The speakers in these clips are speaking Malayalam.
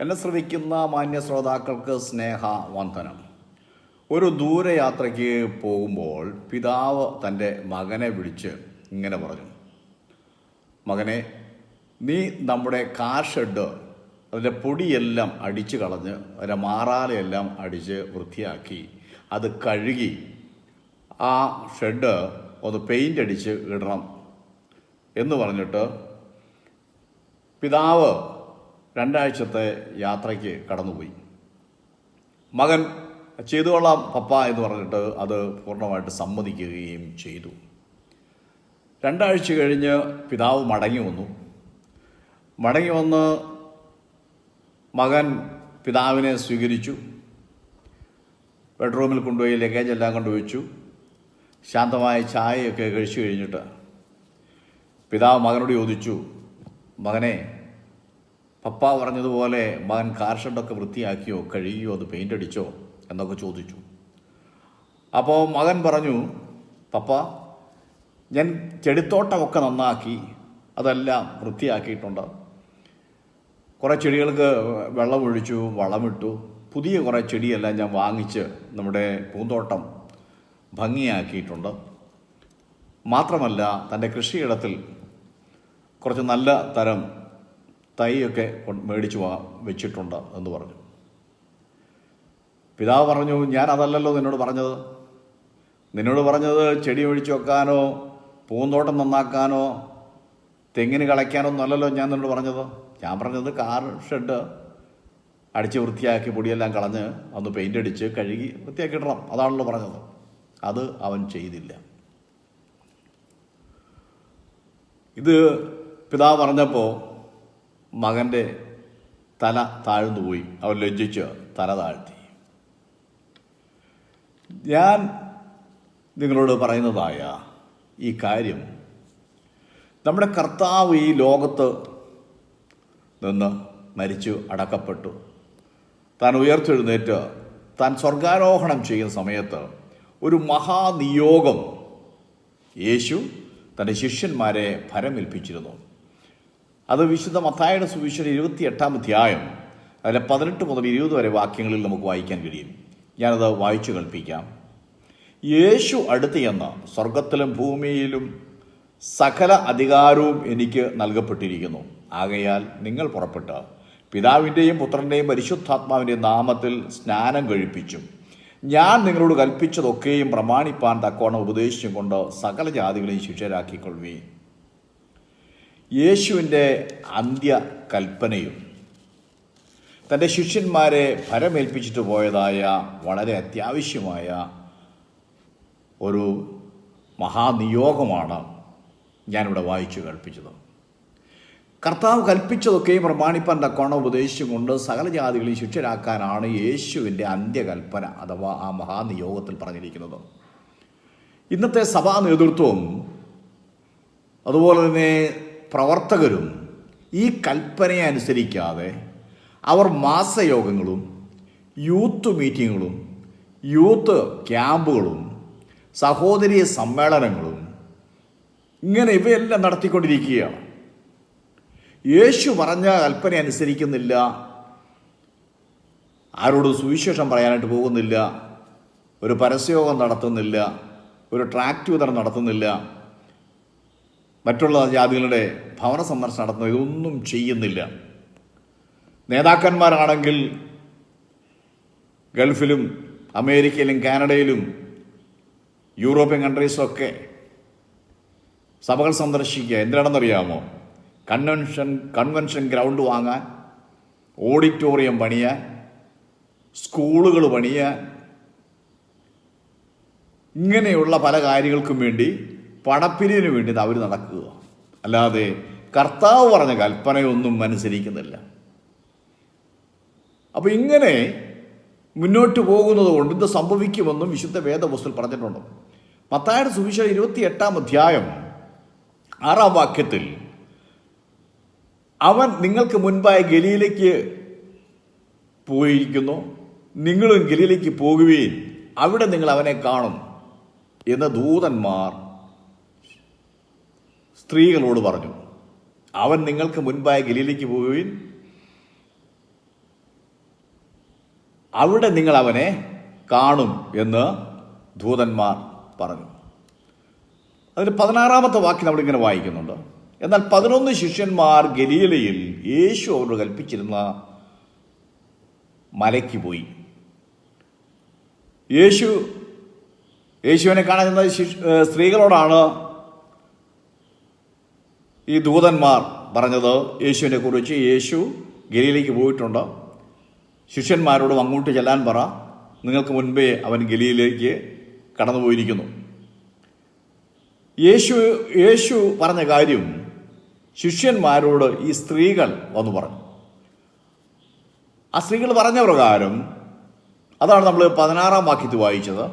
എന്നെ ശ്രവിക്കുന്ന മാന്യ ശ്രോതാക്കൾക്ക് സ്നേഹ വന്ദനം. ഒരു ദൂരയാത്രയ്ക്ക് പോകുമ്പോൾ പിതാവ് തന്റെ മകനെ വിളിച്ച് ഇങ്ങനെ പറഞ്ഞു. മകനെ നീ നമ്മുടെ കാർ ഷെഡ് അതിന്റെ പൊടിയെല്ലാം അടിച്ച് കളഞ്ഞ് അതിന്റെ മാറാലയെല്ലാം അടിച്ച് വൃത്തിയാക്കി അത് കഴുകി ആ ഷെഡ് ഒന്ന് പെയിന്റ് അടിച്ച് ഇടണം. എന്ന് പറഞ്ഞിട്ട് പിതാവ് രണ്ടാഴ്ചത്തെ യാത്രയ്ക്ക് കടന്നുപോയി. മകൻ ചെയ്തുകൊള്ളാം പപ്പ എന്ന് പറഞ്ഞിട്ട് അത് പൂർണമായിട്ട് സമ്മതിക്കുകയും ചെയ്തു. രണ്ടാഴ്ച കഴിഞ്ഞ് പിതാവ് മടങ്ങി വന്നു. മടങ്ങി വന്ന് മകൻ പിതാവിനെ സ്വീകരിച്ചു. ബെഡ്റൂമിൽ കൊണ്ടുപോയി ലഗേജ് എല്ലാം കൊണ്ടുവച്ചു. ശാന്തമായ ചായയൊക്കെ കഴിച്ചു കഴിഞ്ഞിട്ട് പിതാവ് മകനോട് ചോദിച്ചു മകനെ പപ്പ പറഞ്ഞതുപോലെ മകൻ കാർ ഷെഡൊക്കെ വൃത്തിയാക്കിയോ കഴുകിയോ അത് പെയിന്റ് അടിച്ചോ എന്നൊക്കെ ചോദിച്ചു. അപ്പോൾ മകൻ പറഞ്ഞു പപ്പ ഞാൻ ചെടിത്തോട്ടമൊക്കെ നന്നാക്കി അതെല്ലാം വൃത്തിയാക്കിയിട്ടുണ്ട്. കുറേ ചെടികൾക്ക് വെള്ളമൊഴിച്ചു വളമിട്ടു. പുതിയ കുറേ ചെടിയെല്ലാം ഞാൻ വാങ്ങിച്ച് നമ്മുടെ പൂന്തോട്ടം ഭംഗിയാക്കിയിട്ടുണ്ട്. മാത്രമല്ല തന്റെ കൃഷിയിടത്തിൽ കുറച്ച് നല്ല തരം തൈയൊക്കെ മേടിച്ച് വാ വെച്ചിട്ടുണ്ട് എന്ന് പറഞ്ഞു. പിതാവ് പറഞ്ഞു ഞാൻ അതല്ലല്ലോ നിന്നോട് പറഞ്ഞത്. നിന്നോട് പറഞ്ഞത് ചെടി ഒഴിച്ചു വെക്കാനോ പൂന്തോട്ടം നന്നാക്കാനോ തെങ്ങിന് കളയ്ക്കാനോ ഒന്നല്ലല്ലോ ഞാൻ നിന്നോട് പറഞ്ഞത്. ഞാൻ പറഞ്ഞത് കാർ ഷെഡ് അടിച്ച് വൃത്തിയാക്കി പൊടിയെല്ലാം കളഞ്ഞ് അന്ന് പെയിന്റ് അടിച്ച് കഴുകി വൃത്തിയാക്കി ഇടണം. അതാണല്ലോ പറഞ്ഞത്. അത് അവൻ ചെയ്തില്ല. ഇത് പിതാവ് പറഞ്ഞപ്പോൾ മകന്റെ തല താഴ്ന്നു പോയി. അവൻ ലജ്ജിച്ച് തല താഴ്ത്തി. ഞാൻ നിങ്ങളോട് പറയുന്നതായ ഈ കാര്യം നമ്മുടെ കർത്താവ് ഈ ലോകത്ത് നിന്ന് മരിച്ചു അടക്കപ്പെട്ടു. താൻ ഉയർത്തെഴുന്നേറ്റ് താൻ സ്വർഗാരോഹണം ചെയ്യുന്ന സമയത്ത് ഒരു മഹാനിയോഗം യേശു തന്റെ ശിഷ്യന്മാരെ ഫരമേൽപ്പിച്ചിരുന്നു അത് വിശുദ്ധ മത്തായുടെ സുവിശേഷം ഇരുപത്തി എട്ടാം അധ്യായം അതിലെ പതിനെട്ട് മുതൽ ഇരുപത് വരെ വാക്യങ്ങളിൽ നമുക്ക് വായിക്കാൻ കഴിയും. ഞാനത് വായിച്ചു കൽപ്പിക്കാം യേശു അടുത്ത് ചെന്ന് സ്വർഗത്തിലും ഭൂമിയിലും സകല അധികാരവും എനിക്ക് നൽകപ്പെട്ടിരിക്കുന്നു. ആകയാൽ നിങ്ങൾ പുറപ്പെട്ട് പിതാവിന്റെയും പുത്രന്റെയും പരിശുദ്ധാത്മാവിന്റെയും നാമത്തിൽ സ്നാനം കഴിപ്പിച്ചും ഞാൻ നിങ്ങളോട് കൽപ്പിച്ചതൊക്കെയും പ്രമാണിപ്പാൻ തക്കവണ്ണം ഉപദേശിച്ചും കൊണ്ട് സകല ജാതികളെയും ശിഷ്യരാക്കിക്കൊള്ളുകയും യേശുവിന്റെ അന്ത്യ കൽപ്പനയും തന്റെ ശിഷ്യന്മാരെ ഫരമേൽപ്പിച്ചിട്ട് പോയതായ വളരെ അത്യാവശ്യമായ ഒരു മഹാനിയോഗമാണ് ഞാനിവിടെ വായിച്ചു കൽപ്പിച്ചത് കർത്താവ് കൽപ്പിച്ചതൊക്കെയും പ്രമാണിപ്പാൻ തക്കോണം ഉപദേശിച്ചും കൊണ്ട് സകല ജാതികളെയും ശിക്ഷരാക്കാനാണ് യേശുവിന്റെ അന്ത്യകൽപ്പന അഥവാ ആ മഹാനിയോഗത്തിൽ പറഞ്ഞിരിക്കുന്നത്. ഇന്നത്തെ സഭാ നേതൃത്വം അതുപോലെ തന്നെ പ്രവർത്തകരും ഈ കൽപ്പനയെ അനുസരിക്കാതെ അവർ മാസയോഗങ്ങളും യൂത്ത് മീറ്റിങ്ങുകളും യൂത്ത് ക്യാമ്പുകളും സഹോദരി സമ്മേളനങ്ങളും ഇങ്ങനെ ഇവയെല്ലാം നടത്തിക്കൊണ്ടിരിക്കുകയാണ് യേശു പറഞ്ഞ കൽപ്പന അനുസരിക്കുന്നില്ല. ആരോട് സുവിശേഷം പറയാനായിട്ട് പോകുന്നില്ല. ഒരു പരസ്യയോഗം നടത്തുന്നില്ല. ഒരു ട്രാക്ട് വിതരണം നടത്തുന്നില്ല. മറ്റുള്ള ജാതികളുടെ ഭവന സന്ദർശനം നടത്തുന്നു. ഇതൊന്നും ചെയ്യുന്നില്ല. നേതാക്കന്മാരാണെങ്കിൽ ഗൾഫിലും അമേരിക്കയിലും കാനഡയിലും യൂറോപ്യൻ കൺട്രീസൊക്കെ സഭകൾ സന്ദർശിക്കുക. എന്തിനാണെന്നറിയാമോ? കൺവെൻഷൻ കൺവെൻഷൻ ഗ്രൗണ്ട് വാങ്ങാൻ ഓഡിറ്റോറിയം പണിയാൻ സ്കൂളുകൾ പണിയാൻ ഇങ്ങനെയുള്ള പല കാര്യങ്ങൾക്കും വേണ്ടി പണപ്പിരിവിന് വേണ്ടി അവർ നടക്കുക. അല്ലാതെ കർത്താവ് പറഞ്ഞ കൽപ്പനയൊന്നും അനുസരിക്കുന്നില്ല. അപ്പോൾ ഇങ്ങനെ മുന്നോട്ട് പോകുന്നത് കൊണ്ട് ഇത് സംഭവിക്കുമെന്നും വിശുദ്ധ വേദപുസ്തൽ പറഞ്ഞിട്ടുണ്ട്. മത്തായുടെ സുവിശേഷം ഇരുപത്തി എട്ടാം അധ്യായം ആറാം വാക്യത്തിൽ അവൻ നിങ്ങൾക്ക് മുൻപായി ഗലിയിലേക്ക് പോയിരിക്കുന്നു. നിങ്ങളും ഗലിയിലേക്ക് പോകുകയും അവിടെ നിങ്ങൾ അവനെ കാണും എന്ന് ദൂതന്മാർ സ്ത്രീകളോട് പറഞ്ഞു അവൻ നിങ്ങൾക്ക് മുൻപായി ഗലിയിലേക്ക് പോവുകയും അവിടെ നിങ്ങൾ അവനെ കാണും എന്ന് ദൂതന്മാർ പറഞ്ഞു. അതിൽ പതിനാറാമത്തെ വാക്യം നമ്മളിങ്ങനെ വായിക്കുന്നുണ്ട്. എന്നാൽ പതിനൊന്ന് ശിഷ്യന്മാർ ഗലീലയിൽ യേശു അവരോട് കൽപ്പിച്ചിരുന്ന മലയ്ക്ക് പോയി. യേശു യേശുവിനെ കാണാൻ ചെന്ന സ്ത്രീകളോടാണ് ഈ ദൂതന്മാർ പറഞ്ഞത് യേശുവിനെ കുറിച്ച് യേശു ഗലിയിലേക്ക് പോയിട്ടുണ്ട്. ശിഷ്യന്മാരോടും അങ്ങോട്ട് ചെല്ലാൻ പറ. നിങ്ങൾക്ക് മുൻപേ അവൻ ഗലീലയിലേക്ക് കടന്നുപോയിരിക്കുന്നു. യേശു യേശു പറഞ്ഞ കാര്യം ശിഷ്യന്മാരോട് ഈ സ്ത്രീകൾ വന്നു പറഞ്ഞു. ആ സ്ത്രീകൾ പറഞ്ഞ പ്രകാരം അതാണ് നമ്മൾ പതിനാറാം വാക്യത്തിൽ വായിച്ചത്.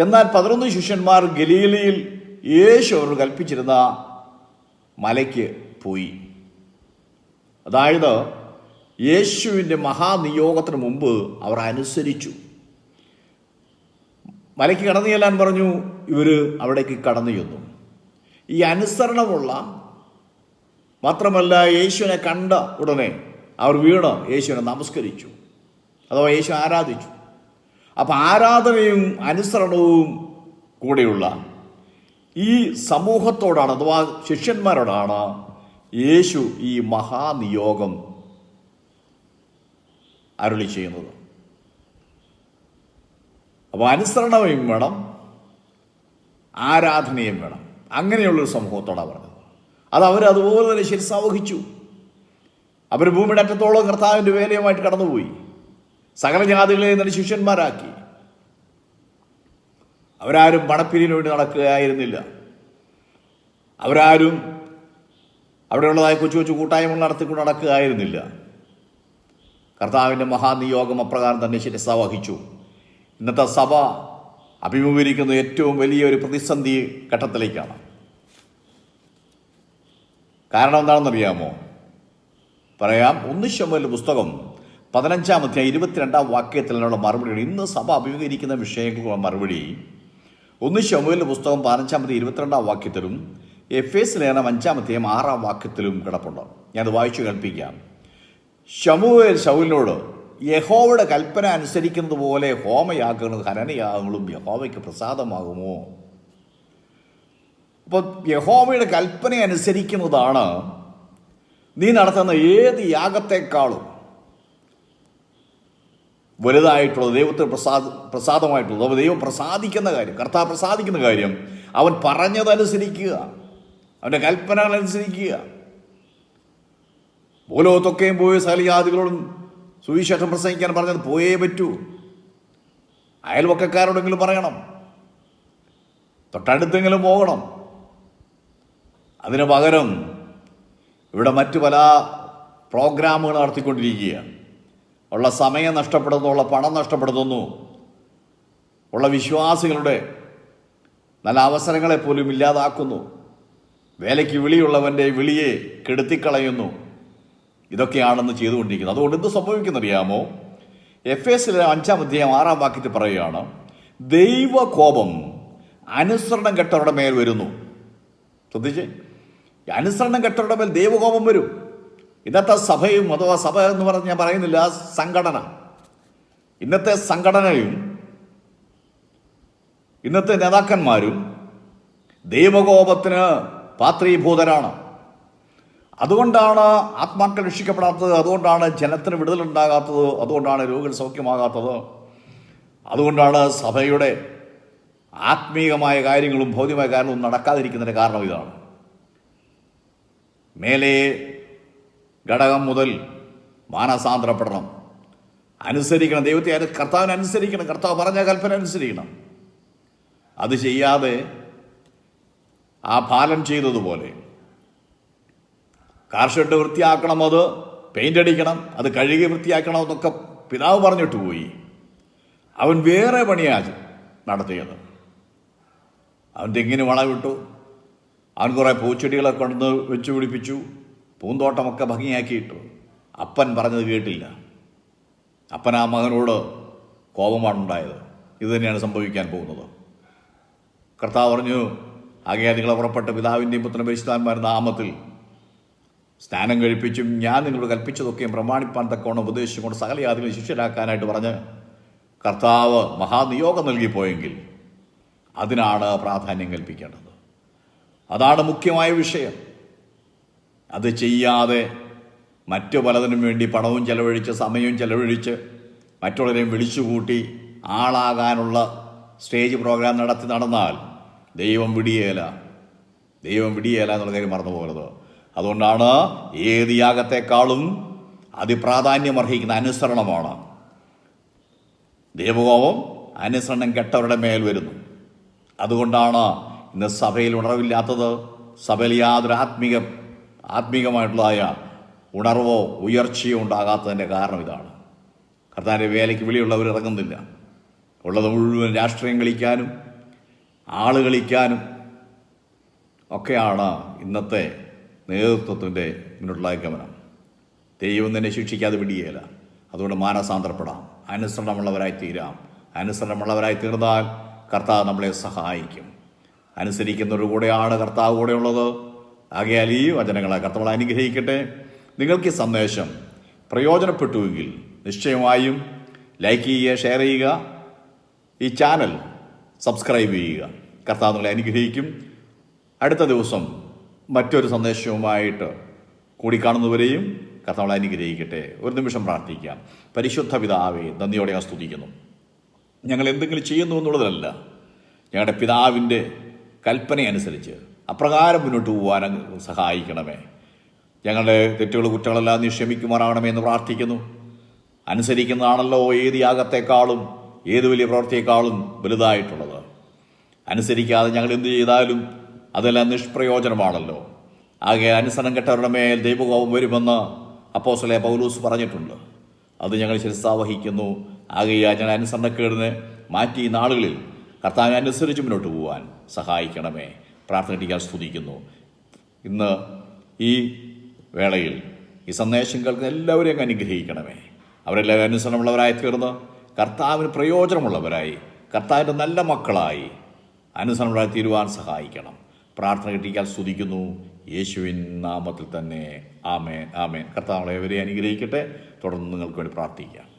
എന്നാൽ പതിനൊന്ന് ശിഷ്യന്മാർ ഗലീലയിൽ യേശു അവരോട് കൽപ്പിച്ചിരുന്ന മലയ്ക്ക് പോയി. അതായത് യേശുവിന്റെ മഹാനിയോഗത്തിന് മുമ്പ് അവർ അനുസരിച്ചു. മലയ്ക്ക് കടന്നു ചെല്ലാൻ പറഞ്ഞു ഇവർ അവിടേക്ക് കടന്നു ചെന്നു. ഈ അനുസരണമുള്ള മാത്രമല്ല യേശുവിനെ കണ്ട ഉടനെ അവർ വീണ് യേശുവിനെ നമസ്കരിച്ചു അഥവാ യേശു ആരാധിച്ചു. അപ്പം ആരാധനയും അനുസരണവും കൂടെയുള്ള ഈ സമൂഹത്തോടാണ് അഥവാ ശിഷ്യന്മാരോടാണ് യേശു ഈ മഹാനിയോഗം അരുളി ചെയ്യുന്നത്. അപ്പോൾ അനുസരണവും വേണം ആരാധനയും വേണം. അങ്ങനെയുള്ളൊരു സമൂഹത്തോടാണ് പറഞ്ഞത്. അത് അവർ അതുപോലെ തന്നെ ശിരസാവഹിച്ചു. അവർ ഭൂമിയുടെ അറ്റത്തോളം കർത്താവിന്റെ വേലയുമായിട്ട് കടന്നുപോയി. സകല ജാതികളെ തന്നെ ശിഷ്യന്മാരാക്കി. അവരാരും പണപ്പിരിന് വേണ്ടി നടക്കുകയായിരുന്നില്ല. അവരാരും അവിടെയുള്ളതായ കൊച്ചു കൊച്ചു കൂട്ടായ്മകൾ നടത്തിക്കൊണ്ട് നടക്കുകയായിരുന്നില്ല. കർത്താവിന്റെ മഹാനിയോഗം അപ്രകാരം തന്നെ ശിരസ വഹിച്ചു. ഇന്നത്തെ സഭ അഭിമുഖീകരിക്കുന്ന ഏറ്റവും വലിയ ഒരു പ്രതിസന്ധി ഘട്ടത്തിലേക്കാണ്. കാരണം എന്താണെന്നറിയാമോ? പറയാം ഒന്ന് ശമ്പലിന്റെ പുസ്തകം പതിനഞ്ചാം അധ്യായം ഇരുപത്തിരണ്ടാം വാക്യത്തിലുള്ള മറുപടികൾ ഇന്ന് സഭ അഭിമുഖീകരിക്കുന്ന വിഷയങ്ങൾക്കുള്ള മറുപടി ഒന്ന് ശമുവിന്റെ പുസ്തകം പതിനഞ്ചാമത്തെ ഇരുപത്തിരണ്ടാം വാക്യത്തിലും എഫ് എസ് ലേഖനം അഞ്ചാമത്തെയും ആറാം വാക്യത്തിലും കിടപ്പുണ്ട്. അത് വായിച്ചു കേൾപ്പിക്കാം. ശമുവേൽ ശൗലിനോട് യഹോവയുടെ കൽപ്പന അനുസരിക്കുന്നത് പോലെ ഹോമയാഗങ്ങളും ഹനനയാഗങ്ങളും യഹോവയ്ക്ക് പ്രസാദമാകുമോ? അപ്പോൾ യഹോവയുടെ കൽപ്പന അനുസരിക്കുന്നതാണ് നീ നടത്തുന്ന ഏത് യാഗത്തെക്കാളും വലുതായിട്ടുള്ളത് ദൈവത്തിന് പ്രസാദ പ്രസാദമായിട്ടുള്ളത് അപ്പോൾ ദൈവം പ്രസാദിക്കുന്ന കാര്യം കർത്താവ് പ്രസാദിക്കുന്ന കാര്യം അവൻ പറഞ്ഞതനുസരിക്കുക. അവന്റെ കൽപ്പനകൾ അനുസരിക്കുക ഭൂലോകത്തൊക്കെയും പോയി സകലജാതികളോടും സുവിശേഷം പ്രസംഗിക്കാൻ പറഞ്ഞത് പോയേ പറ്റൂ. അയൽവക്കക്കാരോടെങ്കിലും പറയണം. തൊട്ടടുത്തെങ്കിലും പോകണം. അതിന് പകരം ഇവിടെ മറ്റു പല പ്രോഗ്രാമുകൾ നടത്തിക്കൊണ്ടിരിക്കുകയാണ്. ഉള്ള സമയം നഷ്ടപ്പെടുന്നു ഉള്ള പണം നഷ്ടപ്പെടുത്തുന്നു ഉള്ള വിശ്വാസികളുടെ നല്ല അവസരങ്ങളെ പോലും ഇല്ലാതാക്കുന്നു. വേലയ്ക്ക് വിളിയുള്ളവന്റെ വിളിയെ കെടുത്തിക്കളയുന്നു. ഇതൊക്കെയാണെന്ന് ചെയ്തുകൊണ്ടിരിക്കുന്നത് അതുകൊണ്ട് എന്ത് സംഭവിക്കുന്നറിയാമോ? എഫ് എസിലെ അഞ്ചാം അധ്യായം ആറാം വാക്യത്തിൽ പറയുകയാണ് ദൈവകോപം അനുസരണം കെട്ടവരുടെ മേൽ വരുന്നു. ശ്രദ്ധിച്ച്? അനുസരണം കെട്ടവരുടെ മേൽ ദൈവകോപം വരും. ഇന്നത്തെ സഭയും അഥവാ സഭ എന്ന് പറഞ്ഞ് ഞാൻ പറയുന്നില്ല സംഘടന. ഇന്നത്തെ സംഘടനയും ഇന്നത്തെ നേതാക്കന്മാരും ദൈവകോപത്തിന് പാത്രീഭൂതരാണ്. അതുകൊണ്ടാണ് ആത്മാക്കൾ രക്ഷിക്കപ്പെടാത്തത് അതുകൊണ്ടാണ് ജനത്തിന് വിടുതലുണ്ടാകാത്തത് അതുകൊണ്ടാണ് രോഗികൾ സൗഖ്യമാകാത്തത്. അതുകൊണ്ടാണ് സഭയുടെ ആത്മീയമായ കാര്യങ്ങളും ഭൗതികമായ കാര്യങ്ങളും നടക്കാതിരിക്കുന്നതിന്റെ കാരണം ഇതാണ്. മേലെ ഘടകം മുതൽ മാനസാന്തരപ്പെടണം. അനുസരിക്കണം. ദൈവത്തെ കർത്താവിനെ അനുസരിക്കണം. കർത്താവ് പറഞ്ഞ കൽപ്പന അനുസരിക്കണം. അത് ചെയ്യാതെ ആ പാലം ചെയ്തതുപോലെ കാർ ഷെഡ് വൃത്തിയാക്കണം അത് പെയിന്റ് അടിക്കണം അത് കഴുകി വൃത്തിയാക്കണം എന്നൊക്കെ പിതാവ് പറഞ്ഞിട്ട് പോയി. അവൻ വേറെ പണിയാണ് നടത്തിയത്. അവൻ തെങ്ങിന് വളവിട്ടു. അവൻ കുറേ പൂച്ചെടികളെ കൊണ്ടുവന്ന് വെച്ചു പിടിപ്പിച്ചു. പൂന്തോട്ടമൊക്കെ ഭംഗിയാക്കിയിട്ടു. അപ്പൻ പറഞ്ഞത് കേട്ടില്ല. അപ്പൻ ആ മകനോട് കോപമാണുണ്ടായത് ഇത് തന്നെയാണ് സംഭവിക്കാൻ പോകുന്നത്. കർത്താവ് പറഞ്ഞു ആകെ നിങ്ങളെ പുറപ്പെട്ട പിതാവിന്റെയും പുത്രൻ പരിശുദ്ധാന്മാരുടെ നാമത്തിൽ സ്നാനം കഴിപ്പിച്ചും ഞാൻ നിങ്ങളോട് കൽപ്പിച്ചതൊക്കെയും പ്രമാണിപ്പാൻ തക്കവണ്ണം ഉപദേശിച്ചുകൊണ്ട് സകല യാതികളെ ശിഷ്യരാക്കാനായിട്ട് പറഞ്ഞ് കർത്താവ് മഹാനിയോഗം നൽകിപ്പോയെങ്കിൽ അതിനാണ് പ്രാധാന്യം കൽപ്പിക്കേണ്ടത്. അതാണ് മുഖ്യമായ വിഷയം. അത് ചെയ്യാതെ മറ്റു പലതിനും വേണ്ടി പണവും ചെലവഴിച്ച് സമയവും ചെലവഴിച്ച് മറ്റുള്ളവരെയും വിളിച്ചുകൂട്ടി ആളാകാനുള്ള സ്റ്റേജ് പ്രോഗ്രാം നടത്തി നടന്നാൽ ദൈവം വിടിയേല. ദൈവം വിടിയേല എന്നുള്ള കാര്യം മറന്നു പോകരുത് അതുകൊണ്ടാണ് ഏത് യാഗത്തെക്കാളും അതിപ്രാധാന്യം അർഹിക്കുന്ന അനുസരണമാണ്. ദൈവകോപം അനുസരണം കെട്ടവരുടെ മേൽ വരുന്നു. അതുകൊണ്ടാണ് ഇന്ന് സഭയിൽ ഉണർവില്ലാത്തത്. സഭയിൽ യാതൊരു ആത്മീക ആത്മീകമായിട്ടുള്ളതായ ഉണർവോ ഉയർച്ചയോ ഉണ്ടാകാത്തതിന്റെ കാരണം ഇതാണ്. കർത്താന്റെ വേലയ്ക്ക് വിളിയുള്ളവർ ഇറങ്ങുന്നില്ല. ഉള്ളത് മുഴുവൻ രാഷ്ട്രീയം കളിക്കാനും ആൾ കളിക്കാനും ഒക്കെയാണ് ഇന്നത്തെ നേതൃത്വത്തിന്റെ മുന്നോട്ടുള്ള ഗമനം. ദൈവം തന്നെ ശിക്ഷിക്കാതെ വിടിയേല അതുകൊണ്ട് മാനസാന്തരപ്പെടാം. അനുസരണമുള്ളവരായി തീരാം അനുസരണമുള്ളവരായി തീർന്നാൽ കർത്താവ് നമ്മളെ സഹായിക്കും. അനുസരിക്കുന്നവരുടെ കൂടെയാണ് കർത്താവ് കൂടെയുള്ളത്. ആകയാൽ ഈ വചനങ്ങളെ കർത്തവൾ അനുഗ്രഹിക്കട്ടെ. നിങ്ങൾക്ക് ഈ സന്ദേശം പ്രയോജനപ്പെട്ടുവെങ്കിൽ നിശ്ചയമായും ലൈക്ക് ചെയ്യുക ഷെയർ ചെയ്യുക ഈ ചാനൽ സബ്സ്ക്രൈബ് ചെയ്യുക. കർത്താവ് നിങ്ങളെ അനുഗ്രഹിക്കും. അടുത്ത ദിവസം മറ്റൊരു സന്ദേശവുമായിട്ട് കൂടിക്കാണുന്നവരെയും കർത്താവ് അനുഗ്രഹിക്കട്ടെ. ഒരു നിമിഷം പ്രാർത്ഥിക്കാം. പരിശുദ്ധ പിതാവേ നന്ദിയോടെ ഞാൻ സ്തുതിക്കുന്നു. ഞങ്ങൾ എന്തെങ്കിലും ചെയ്യുന്നു എന്നുള്ളതല്ല ഞങ്ങളുടെ പിതാവിന്റെ കൽപ്പന അനുസരിച്ച് അപ്രകാരം മുന്നോട്ട് പോകാൻ സഹായിക്കണമേ. ഞങ്ങളുടെ തെറ്റുകൾ കുറ്റങ്ങളെല്ലാം നീ ക്ഷമിക്കുമാറാകണമേ എന്ന് പ്രാർത്ഥിക്കുന്നു. അനുസരിക്കുന്നതാണല്ലോ ഏത് യാഗത്തെക്കാളും ഏത് വലിയ പ്രവൃത്തിയേക്കാളും വലുതായിട്ടുള്ളത്. അനുസരിക്കാതെ ഞങ്ങൾ എന്ത് ചെയ്താലും അതെല്ലാം നിഷ്പ്രയോജനമാണല്ലോ. ആകെ അനുസരണം കെട്ടവരുടെ മേൽ ദൈവകോപം വരുമെന്ന് അപ്പോസലെ പൗലൂസ് പറഞ്ഞിട്ടുണ്ട്. അത് ഞങ്ങൾ ശിരസാവഹിക്കുന്നു ആകെയാ ഞങ്ങൾ അനുസരണക്കേടിനെ മാറ്റി നാളുകളിൽ കർത്താവിനെ അനുസരിച്ച് മുന്നോട്ട് പോകാൻ സഹായിക്കണമേ. പ്രാർത്ഥനയ്ക്കാൻ സ്തുതിക്കുന്നു. ഇന്ന് ഈ വേളയിൽ ഈ സന്ദേശം കേൾക്കുന്ന എല്ലാവരെയും അനുഗ്രഹിക്കണമേ. അവരെല്ലാവരും അനുസരണമുള്ളവരായി തീർന്ന് കർത്താവിന് പ്രയോജനമുള്ളവരായി കർത്താവിന്റെ നല്ല മക്കളായി അനുസരണമുള്ളവരായി തീരുവാൻ സഹായിക്കണം. പ്രാർത്ഥന കിട്ടിയാൽ സ്തുതിക്കുന്നു. യേശുവിൻ നാമത്തിൽ തന്നെ. ആമേൻ ആമേൻ. കർത്താവ് അവരെ അനുഗ്രഹിക്കട്ടെ. തുടർന്ന് നിങ്ങൾക്ക് വേണ്ടി പ്രാർത്ഥിക്കാം.